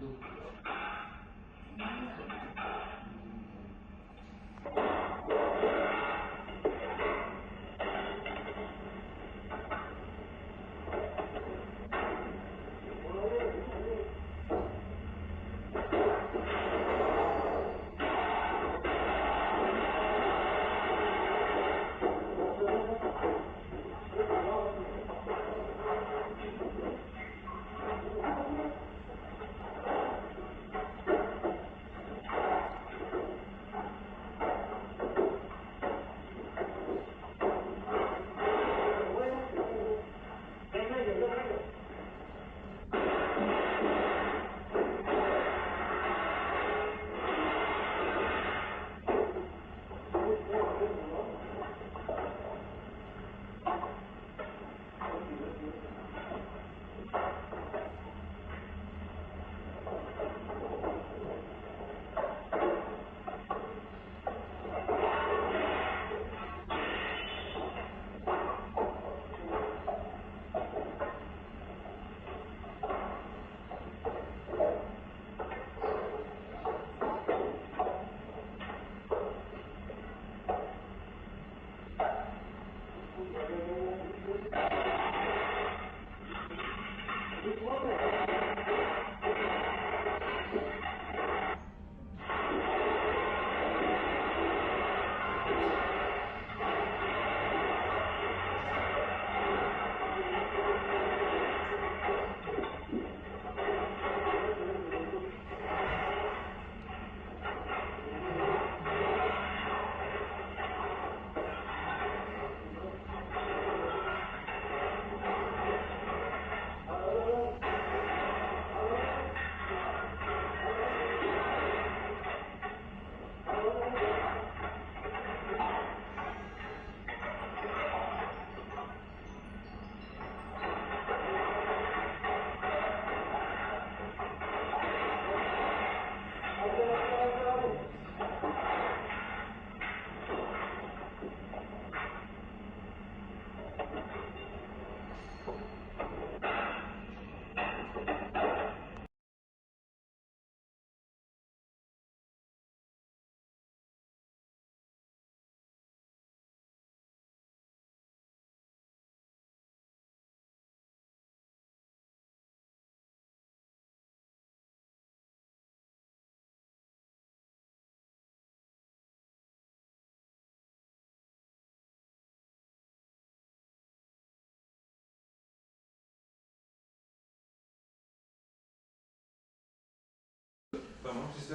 ดู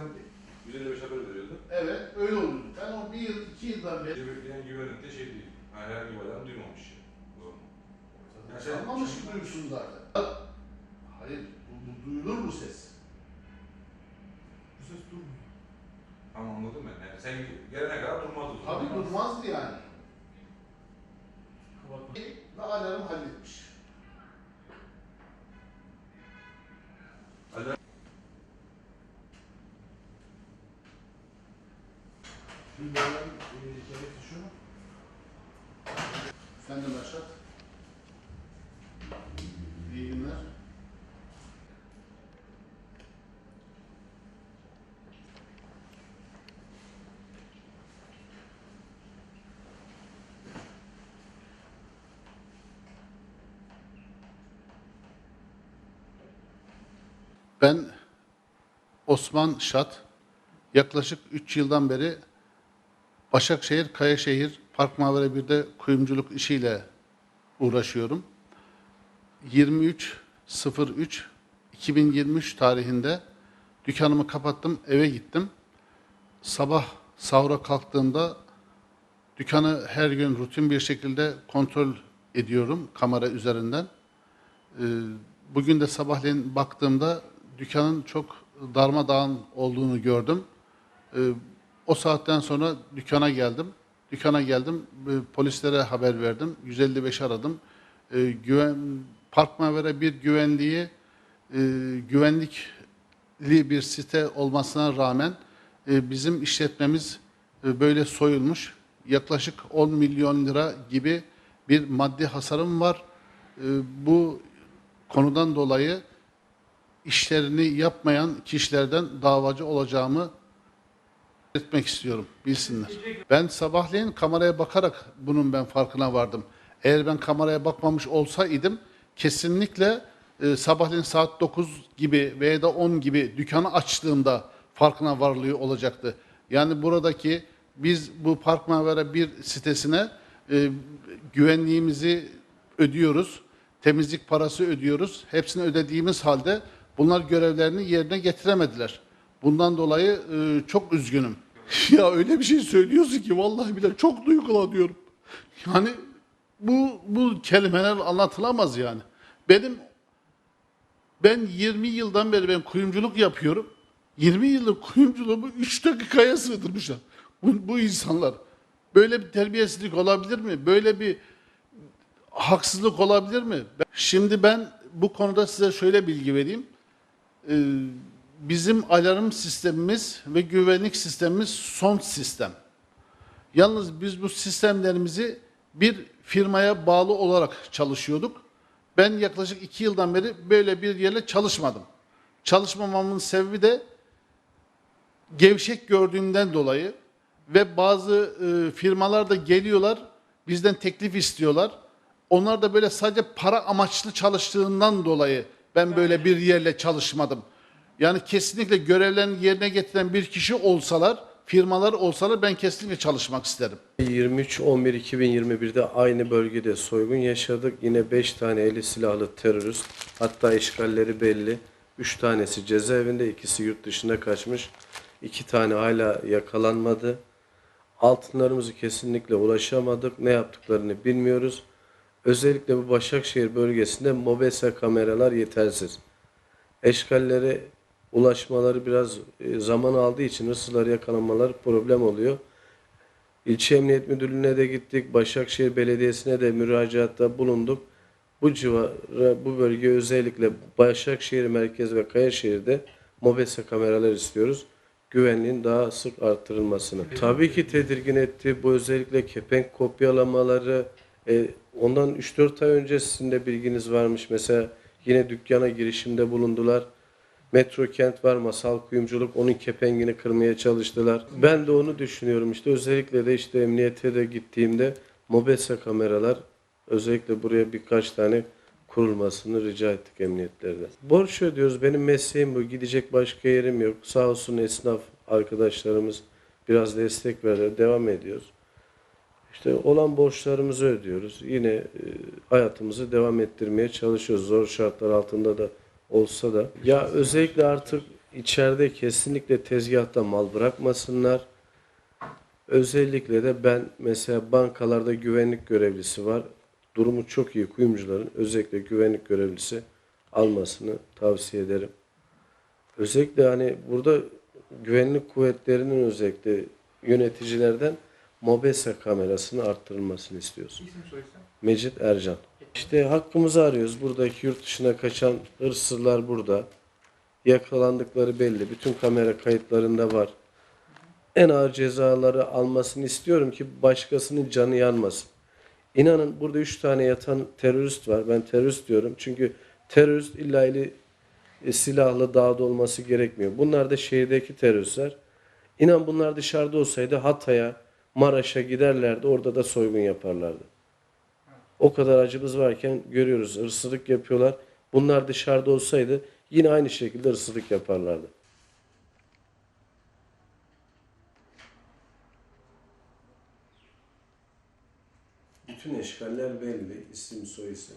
sistem 155 haber veriyordu. Evet öyle oldu. Ben o bir yıl, iki yıldan beri bekleyen güvenin de şey değil. Yani herhangi bir alarm duymamış. Doğru mu? Yani sen- Sanmamış ki duyursun zaten. Hayır, bu, bu duyulur bu ses. Bu ses durmuyor. Tamam anladım ben. Yani sen gelene kadar durmaz o zaman. Tabii durmazdı yani. Kapatma. E, gerekli şu? Sen de başlat. İyi günler. Ben Osman Şat, yaklaşık 3 yıldan beri Başakşehir, Kayaşehir, Park Mavere 1'de kuyumculuk işiyle uğraşıyorum. 23.03.2023 tarihinde dükkanımı kapattım, eve gittim. Sabah sahura kalktığımda dükkanı her gün rutin bir şekilde kontrol ediyorum kamera üzerinden. Ee, Bugün de sabahleyin baktığımda dükkanın çok darmadağın olduğunu gördüm. O saatten sonra dükkana geldim. Dükkana geldim, e, polislere haber verdim. 155 aradım. E, güven, Park Mavera bir güvenliği, e, güvenlikli bir site olmasına rağmen e, bizim işletmemiz e, böyle soyulmuş. Yaklaşık 10 milyon lira gibi bir maddi hasarım var. E, bu konudan dolayı işlerini yapmayan kişilerden davacı olacağımı etmek istiyorum, bilsinler. Ben sabahleyin kameraya bakarak bunun ben farkına vardım. Eğer ben kameraya bakmamış olsaydım kesinlikle e, sabahleyin saat 9 gibi veya da 10 gibi dükkanı açtığımda farkına varlığı olacaktı. Yani buradaki biz bu Park Mavera bir sitesine e, güvenliğimizi ödüyoruz. Temizlik parası ödüyoruz. Hepsini ödediğimiz halde bunlar görevlerini yerine getiremediler. Bundan dolayı e, çok üzgünüm. ya öyle bir şey söylüyorsun ki vallahi bile çok duygulanıyorum. Yani bu bu kelimeler anlatılamaz yani. Benim ben 20 yıldan beri ben kuyumculuk yapıyorum. 20 yıllık kuyumculuğumu 3 dakikaya sığdırmışlar. Bu, bu insanlar. Böyle bir terbiyesizlik olabilir mi? Böyle bir haksızlık olabilir mi? Şimdi ben bu konuda size şöyle bilgi vereyim. Ee, bizim alarm sistemimiz ve güvenlik sistemimiz son sistem. Yalnız biz bu sistemlerimizi bir firmaya bağlı olarak çalışıyorduk. Ben yaklaşık iki yıldan beri böyle bir yerle çalışmadım. Çalışmamamın sebebi de gevşek gördüğümden dolayı ve bazı e, firmalar da geliyorlar bizden teklif istiyorlar. Onlar da böyle sadece para amaçlı çalıştığından dolayı ben böyle bir yerle çalışmadım. Yani kesinlikle görevlerini yerine getiren bir kişi olsalar, firmalar olsalar ben kesinlikle çalışmak isterim. 23-11-2021'de aynı bölgede soygun yaşadık. Yine 5 tane eli silahlı terörist, hatta işgalleri belli. 3 tanesi cezaevinde, ikisi yurt dışına kaçmış. 2 tane hala yakalanmadı. Altınlarımızı kesinlikle ulaşamadık. Ne yaptıklarını bilmiyoruz. Özellikle bu Başakşehir bölgesinde MOBESA kameralar yetersiz. Eşkallere ulaşmaları biraz e, zaman aldığı için hırsızları yakalanmaları problem oluyor. İlçe Emniyet Müdürlüğü'ne de gittik. Başakşehir Belediyesi'ne de müracaatta bulunduk. Bu civara, bu bölge özellikle Başakşehir merkez ve Kayaşehir'de MOBESA kameralar istiyoruz. Güvenliğin daha sık artırılmasını. Tabii ki tedirgin etti. Bu özellikle kepenk kopyalamaları. E, ondan 3-4 ay öncesinde bilginiz varmış. Mesela yine dükkana girişimde bulundular. Metro kent var, masal kuyumculuk, onun kepengini kırmaya çalıştılar. Ben de onu düşünüyorum işte özellikle de işte emniyete de gittiğimde mobese kameralar özellikle buraya birkaç tane kurulmasını rica ettik emniyetlerden. Borç ödüyoruz. Benim mesleğim bu. Gidecek başka yerim yok. Sağ olsun esnaf arkadaşlarımız biraz destek verdiler. Devam ediyoruz. İşte olan borçlarımızı ödüyoruz. Yine e, hayatımızı devam ettirmeye çalışıyoruz. Zor şartlar altında da olsa da. Ya özellikle artık içeride kesinlikle tezgahta mal bırakmasınlar. Özellikle de ben mesela bankalarda güvenlik görevlisi var. Durumu çok iyi kuyumcuların özellikle güvenlik görevlisi almasını tavsiye ederim. Özellikle hani burada güvenlik kuvvetlerinin özellikle yöneticilerden MOBESE kamerasını arttırılmasını soyisim. Mecit Ercan. İşte hakkımızı arıyoruz. Buradaki yurt dışına kaçan hırsızlar burada. Yakalandıkları belli. Bütün kamera kayıtlarında var. En ağır cezaları almasını istiyorum ki başkasının canı yanmasın. İnanın burada üç tane yatan terörist var. Ben terörist diyorum. Çünkü terörist illa ili e, silahlı dağda olması gerekmiyor. Bunlar da şehirdeki teröristler. İnan bunlar dışarıda olsaydı Hatay'a, Maraş'a giderlerdi. Orada da soygun yaparlardı. O kadar acımız varken görüyoruz hırsızlık yapıyorlar. Bunlar dışarıda olsaydı yine aynı şekilde hırsızlık yaparlardı. Bütün eşkaller belli, isim soy isim.